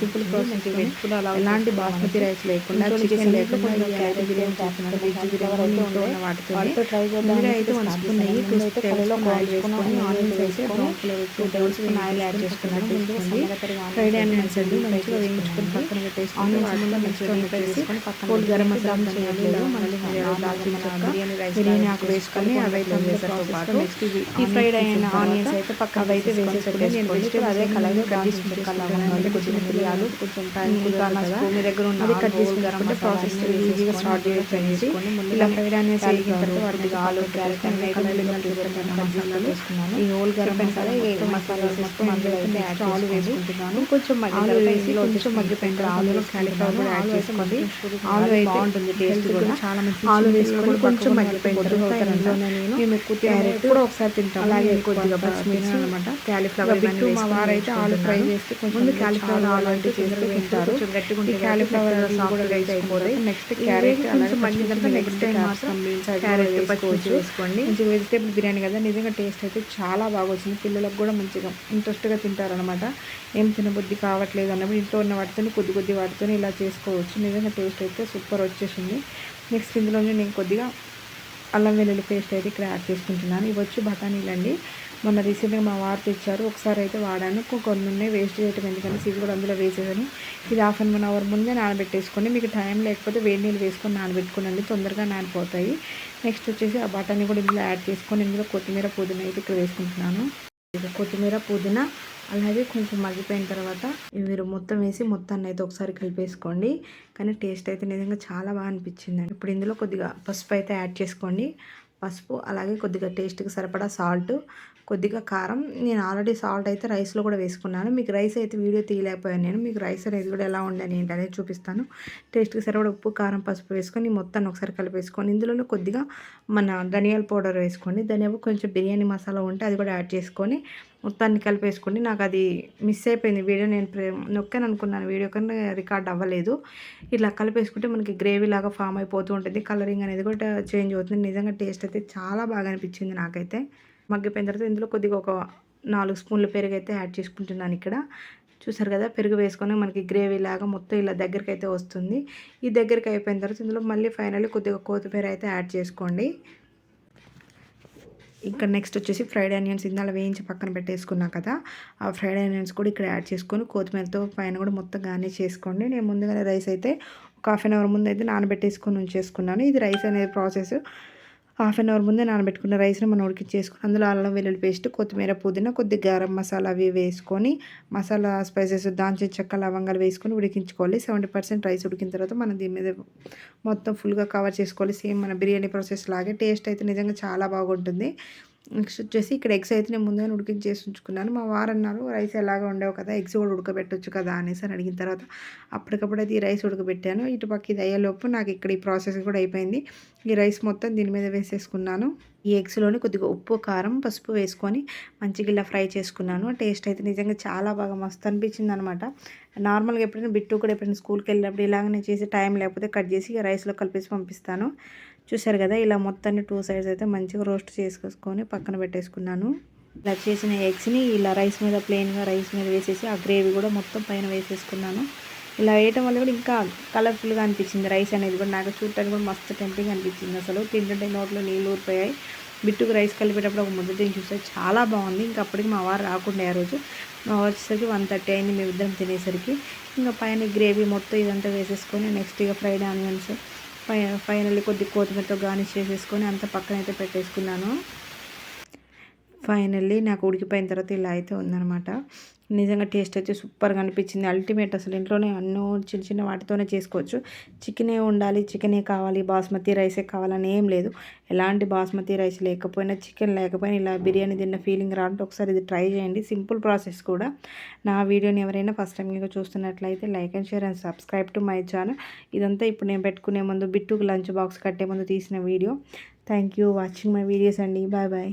Simple process ఎలాంటి basmati rice లేకుండా chicken లేకుండా ఈ క్యారెట్ బిర్యానీ చేస్తున్నాను వెజ్ బిర్యానీ ఇంట్లో ఉన్న వాటితో ముందుగా అయితే వన్ స్పూన్ నెయ్యి టూ టేబుల్ స్పూన్ ఆయిల్ వేసుకొని ఆనియన్స్ అయితే brown colour two table spoon oil add చేసుకున్నాను ఫ్రైడ్ ఆనియన్స్ అండి. మంచిగా వేయించుకొని పక్కన పెట్టేసి ఆనియన్స్ మంచిగా వేపేసి హోల్ గరం మసాలా చేయాలి మళ్ళీ దాల్చిన చెక్క బిర్యానీ ఆకు వేసుకొని అవి అయితే పాటు ఈ ఫ్రైడ్ అయిన ఆనియన్స్ అయితే పక్క అవి అయితే వేసేసుకుని నేను వెజిటేబుల్ అదే కట్ కొంచెం మిరియాలు మీ దగ్గర ఉన్న అది కట్ చేసుకుంటే ప్రాసెస్ ఈజీగా స్టార్ట్ అనేసి ఇలా ఫ్రైడ్ తర్వాత ఆలు క్యారెట్ అన్ని కలర్ మసాలాలు వేసుకున్నాను ఈ హోల్ గరం మసాలా మసాలా వేసుకొని అందులో అయితే ఆలు వేసుకుంటున్నాను కొంచెం ఆలు వేసి కొంచెం మగ్గిపోయిన తర్వాత ఆలులో క్యాలీఫ్లవర్ కూడా యాడ్ చేసుకోండి. ఆలు అయితే బాగుంటుంది టేస్ట్ కూడా. చాలా మంచి ఆలు వేసుకొని కొంచెం మగ్గిపోయిన తర్వాత ఇందులోనే నేను మేము ఎక్కువ కూడా ఒకసారి తింటాం అలాగే కొద్దిగా పచ్చిమిర్చి అనమాట క్యాలీఫ్లవర్ బిట్టు మా ఆలు ఫ్రై చేస్తే ముందు క్యాలీఫ్లవర్ ఆలు అంటే చేసి తింటారు. గట్టిగా క్యాలీఫ్లవర్ కూడా రైస్ అయిపోతాయి. నెక్స్ట్ క్యారెట్ అలాగే నెక్స్ట్ టైం మాత్రం క్యారెట్ పచ్చిమిర్చి వేసుకోండి. మంచిగా వెజిటేబుల్ బిర్యానీ కదా నిజంగా టేస్ట్ అయితే చాలా బాగా వచ్చింది పిల్లలకు కూడా మంచిగా ఇంట్రెస్ట్గా తింటారనమాట ఏం తినబుద్ధి కావట్లేదు అన్నప్పుడు ఇంట్లో ఉన్న వాటితో కొద్ది కొద్ది వాటితో ఇలా చేసుకోవచ్చు. నిజంగా టేస్ట్ అయితే సూపర్ వచ్చేసింది. నెక్స్ట్ ఇందులోనే నేను కొద్దిగా అల్లం వెల్లుల్లి పేస్ట్ అయితే ఇక్కడ యాడ్ చేసుకుంటున్నాను. ఇవి వచ్చి బఠానీలు అండి మొన్న రీసెంట్గా మా వారు తెచ్చారు. ఒకసారి అయితే వాడాను. కొన్ని ఉన్నాయి. వేస్ట్ చేయటం ఎందుకంటే ఇది కూడా అందులో వేసేదని ఇది హాఫ్ అన్ వన్ అవర్ ముందే నానబెట్టేసుకోండి. మీకు టైం లేకపోతే వేడి నీళ్ళు వేసుకొని నానబెట్టుకోండి తొందరగా నానిపోతాయి. నెక్స్ట్ వచ్చేసి ఆ బఠానీ కూడా ఇందులో యాడ్ చేసుకొని ఇందులో కొత్తిమీర పుదీనా అయితే ఇక్కడ వేసుకుంటున్నాను. కొత్తిమీర పుదీనా అలాగే కొంచెం మగ్గిపోయిన తర్వాత మీరు మొత్తం వేసి మొత్తాన్ని అయితే ఒకసారి కలిపేసుకోండి. కానీ టేస్ట్ అయితే నిజంగా చాలా బాగా అనిపించింది ఇప్పుడు ఇందులో కొద్దిగా పసుపు అయితే యాడ్ చేసుకోండి. పసుపు అలాగే కొద్దిగా టేస్ట్కి సరిపడా సాల్ట్ కొద్దిగా కారం. నేను ఆల్రెడీ సాల్ట్ అయితే రైస్లో కూడా వేసుకున్నాను. మీకు రైస్ అయితే వీడియో తీయలేకపోయాను నేను. మీకు రైస్ అనేది కూడా ఎలా ఉండని ఏంటి అనేది చూపిస్తాను. టేస్ట్కి సరిపడా ఉప్పు కారం పసుపు వేసుకొని మొత్తాన్ని ఒకసారి కలిపేసుకొని ఇందులోనే కొద్దిగా మన ధనియాల పౌడర్ వేసుకోండి. ధనియా కొంచెం బిర్యానీ మసాలా ఉంటే అది కూడా యాడ్ చేసుకొని మొత్తాన్ని కలిపేసుకోండి నాకు అది మిస్ అయిపోయింది వీడియో. నేను నొక్కాను అనుకున్నాను వీడియో కన్నా రికార్డ్ అవ్వలేదు. ఇట్లా కలిపేసుకుంటే మనకి గ్రేవీ లాగా ఫామ్ అయిపోతూ ఉంటుంది. కలరింగ్ అనేది కూడా చేంజ్ అవుతుంది. నిజంగా టేస్ట్ అయితే చాలా బాగా అనిపించింది నాకైతే. మగ్గిపోయిన తర్వాత ఇందులో కొద్దిగా ఒక నాలుగు స్పూన్ల పెరుగు అయితే యాడ్ చేసుకుంటున్నాను ఇక్కడ. చూసారు కదా పెరుగు వేసుకొని మనకి గ్రేవీ లాగా మొత్తం ఇలా దగ్గరికి అయితే వస్తుంది. ఈ దగ్గరికి అయిపోయిన తర్వాత ఇందులో మళ్ళీ ఫైనల్లీ కొద్దిగా కొత్తిమీర అయితే యాడ్ చేసుకోండి. ఇంకా నెక్స్ట్ వచ్చేసి ఫ్రైడ్ ఆనియన్స్ ఇందాల వేయించి పక్కన పెట్టేసుకున్నా కదా ఆ ఫ్రైడ్ ఆనియన్స్ కూడా ఇక్కడ యాడ్ చేసుకొని కొత్తిమీరతో పైన కూడా మొత్తం గార్నిష్ చేసుకోండి. నేను ముందుగానే రైస్ అయితే ఒక హాఫ్ అన్ అవర్ ముందు అయితే నానబెట్టేసుకొని ఉంచేసుకున్నాను. ఇది రైస్ అనేది ప్రాసెస్ హాఫ్ అన్ అవర్ ముందే నానబెట్టుకున్న రైస్ని మనం ఉడికించేసుకుని అందులో అల్లం వెల్లుల్లి పేస్ట్ కొత్తిమీర పుదీనా కొద్దిగా గరం మసాలా అవి వేసుకొని మసాలా స్పైసెస్ దాల్చిన చెక్క లవంగాలు వేసుకొని ఉడికించుకోవాలి. సెవెంటీ పర్సెంట్ రైస్ ఉడికిన తర్వాత మనం దీని మీద మొత్తం ఫుల్గా కవర్ చేసుకోవాలి. సేమ్ మన బిర్యానీ ప్రాసెస్ లాగే టేస్ట్ అయితే నిజంగా చాలా బాగుంటుంది. నెక్స్ట్ వచ్చేసి ఇక్కడ ఎగ్స్ అయితే నేను ముందుగానే ఉడికించేసి ఉంచుకున్నాను. మా వారు అన్నారు రైస్ ఎలాగ ఉండేవు కదా ఎగ్స్ కూడా ఉడకబెట్టొచ్చు కదా అనేసి అని అడిగిన తర్వాత అప్పటికప్పుడు అయితే ఈ రైస్ ఉడకబెట్టాను. ఇటు పక్క ఇది అయ్యేలోపు నాకు ఇక్కడ ఈ ప్రాసెస్ కూడా అయిపోయింది. ఈ రైస్ మొత్తం దీని మీద వేసేసుకున్నాను. ఈ ఎగ్స్లోని కొద్దిగా ఉప్పు కారం పసుపు వేసుకొని మంచిగా ఇలా ఫ్రై చేసుకున్నాను. టేస్ట్ అయితే నిజంగా చాలా బాగా మస్తు అనిపించింది అనమాట నార్మల్గా ఎప్పుడైనా బిట్టు కూడా ఎప్పుడైనా స్కూల్కి వెళ్ళినప్పుడు ఇలాగనే చేసి టైం లేకపోతే కట్ చేసి రైస్లో కలిపేసి పంపిస్తాను. చూసారు కదా ఇలా మొత్తాన్ని టూ సైడ్స్ అయితే మంచిగా రోస్ట్ చేసుకొని పక్కన పెట్టేసుకున్నాను. ఇలా చేసిన ఎగ్స్ని ఇలా రైస్ మీద ప్లెయిన్గా రైస్ మీద వేసేసి ఆ గ్రేవీ కూడా మొత్తం పైన వేసేసుకున్నాను. ఇలా వేయటం వల్ల కూడా ఇంకా కలర్ఫుల్గా అనిపించింది. రైస్ అనేది కూడా నాకు చూడటానికి కూడా మస్తు టెంపింగ్ అనిపించింది. అసలు తింటుంటే నోట్లో నీళ్ళు ఊరిపోయాయి. బిట్టుకు రైస్ కలిపేటప్పుడు ఒక ముద్ద తిని చూస్తే చాలా బాగుంది. ఇంకా అప్పటికి మా వారు రాకుండా ఆ రోజు. మా వచ్చేసరికి వన్ థర్టీ అయింది. మేము ఇద్దరం తినేసరికి. ఇంకా పైన గ్రేవీ మొత్తం ఇదంతా వేసేసుకొని నెక్స్ట్ ఇక ఫ్రైడ్ ఆనియన్స్ ఫైనల్లీ కొద్ది కొత్తిమీరతో గార్నిష్ చేసేసుకొని అంత పక్కన అయితే పెట్టేసుకున్నాను. ఫైనల్లీ నాకు ఉడికిపోయిన తర్వాత ఇలా అయితే ఉందనమాట నిజంగా టేస్ట్ అయితే సూపర్గా అనిపించింది. అల్టిమేట్ అసలు ఇంట్లోనే అన్నో చిన్న చిన్న వాటితోనే చేసుకోవచ్చు. చికెనే ఉండాలి చికెనే కావాలి బాస్మతి రైసే కావాలని ఏం లేదు. ఎలాంటి బాస్మతి రైస్ లేకపోయినా చికెన్ లేకపోయినా ఇలా బిర్యానీ తిన్న ఫీలింగ్ రాంటే ఒకసారి ఇది ట్రై చేయండి. సింపుల్ ప్రాసెస్ కూడా. నా వీడియోని ఎవరైనా ఫస్ట్ టైం ఇంకా చూస్తున్నట్లయితే like and share and subscribe to my channel. ఇదంతా ఇప్పుడు నేను పెట్టుకునే ముందు బిట్టుకు లంచ్ బాక్స్ కట్టే ముందు తీసిన video. Thank you watching my videos అండి. Bye bye.